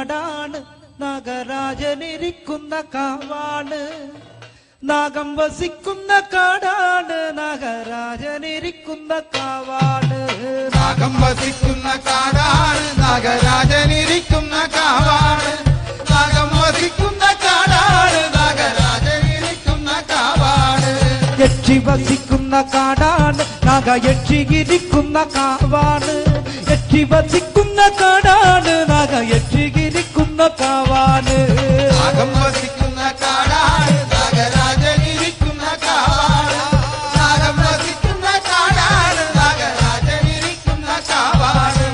കാടാണ് നാഗരാജനിരിക്കുന്ന കാവാണ്. നാഗം വസിക്കുന്ന കാടാണ്. നാഗരാജനിരിക്കുന്ന കാവാണ്. നാഗം വസിക്കുന്ന കാടാണ്. നാഗരാജനിരിക്കുന്ന കാവാണ്. നാഗം വസിക്കുന്ന കാടാണ്. നാഗരാജനിരിക്കുന്ന കാവാണ്. യക്ഷി വസിക്കുന്ന കാടാണ്. നാഗ യക്ഷികിരിക്കുന്ന കാവാണ്. യക്ഷി വസിക്കുന്ന കാടാണ്. നാഗ യക്ഷികിരിക്കുന്ന കാവാണ് നാഗം വസിക്കുന്ന കാടാണ് നാഗരാജനിരിക്കുന്ന കാവാണ് നാഗം വസിക്കുന്ന കാടാണ് നാഗരാജനിരിക്കുന്ന കാവാണ്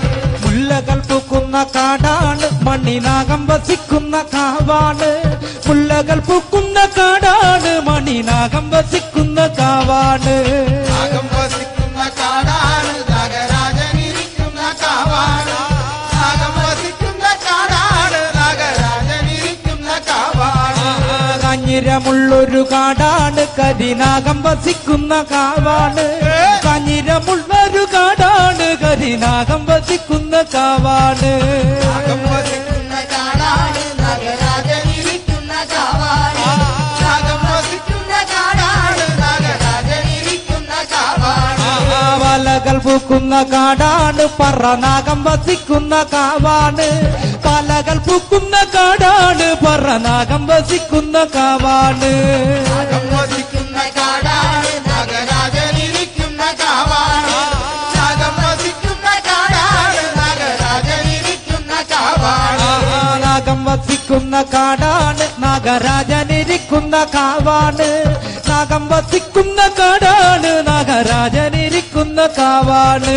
മുല്ലകൾ പൂക്കുന്ന കാടാണ് മണിനാഗം വസിക്കുന്ന കാവാണ് മുല്ലകൾ പൂക്കുന്ന കാടാണ് മണിനാഗം വസിക്കുന്ന കാവാണ് നാഗം കാഞ്ഞിരമുള്ളൊരു കാടാണ്. കരിനാഗം വസിക്കുന്ന കാവാണ്. കാഞ്ഞിരമുള്ളൊരു കാടാണ്. കരിനാഗം വസിക്കുന്ന കാവാണ്. വലകൾ പൂക്കുന്ന കാടാണ്. പറനാഗം വസിക്കുന്ന കാവാണ്. പാലകൾ പൂക്കുന്ന കാടാണ്. പറനാഗം വസിക്കുന്ന കാവാണ്. നാഗം വസിക്കുന്ന കാടാണ്. നാഗരാജനിരിക്കുന്ന കാവാണ്. നാഗം വസിക്കുന്ന കാടാണ്. നാഗരാജനിരിക്കുന്ന കാവാണ്. നാഗം വസിക്കുന്ന കാടാണ്. നാഗരാജനിരിക്കുന്ന കാവാണ്. നാഗം വസിക്കുന്ന കാടാണ്. നാഗരാജനിരിക്കുന്ന കാവാണ്.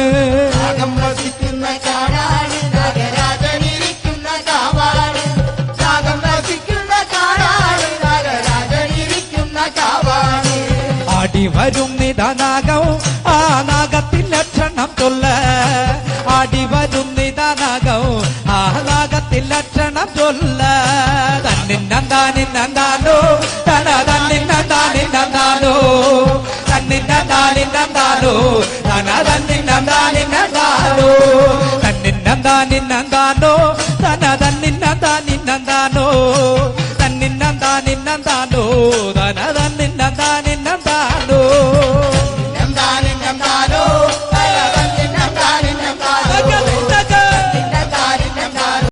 ആടി വരും നിധനാഗവും ആ നാഗത്തിൽ ലക്ഷണം ചൊല്ല ആടി വരും നിധനാഗവും ആ നാഗത്തിൽ ലക്ഷണം ചൊല്ല തന്നിന്നന്താനിന്നന്താനോ തന തന്നിന്നന്താനിന്നന്താനോ തന്നിന്നന്താനിന്നന്താനോ തന തന്നിന്നന്താനിന്നന്താനോ തന്നിന്നന്താനിന്നന്താനോ തന തന്നിന്നന്താനിന്നന്താനോ തന്നിന്നന്താനിന്നന്താനോ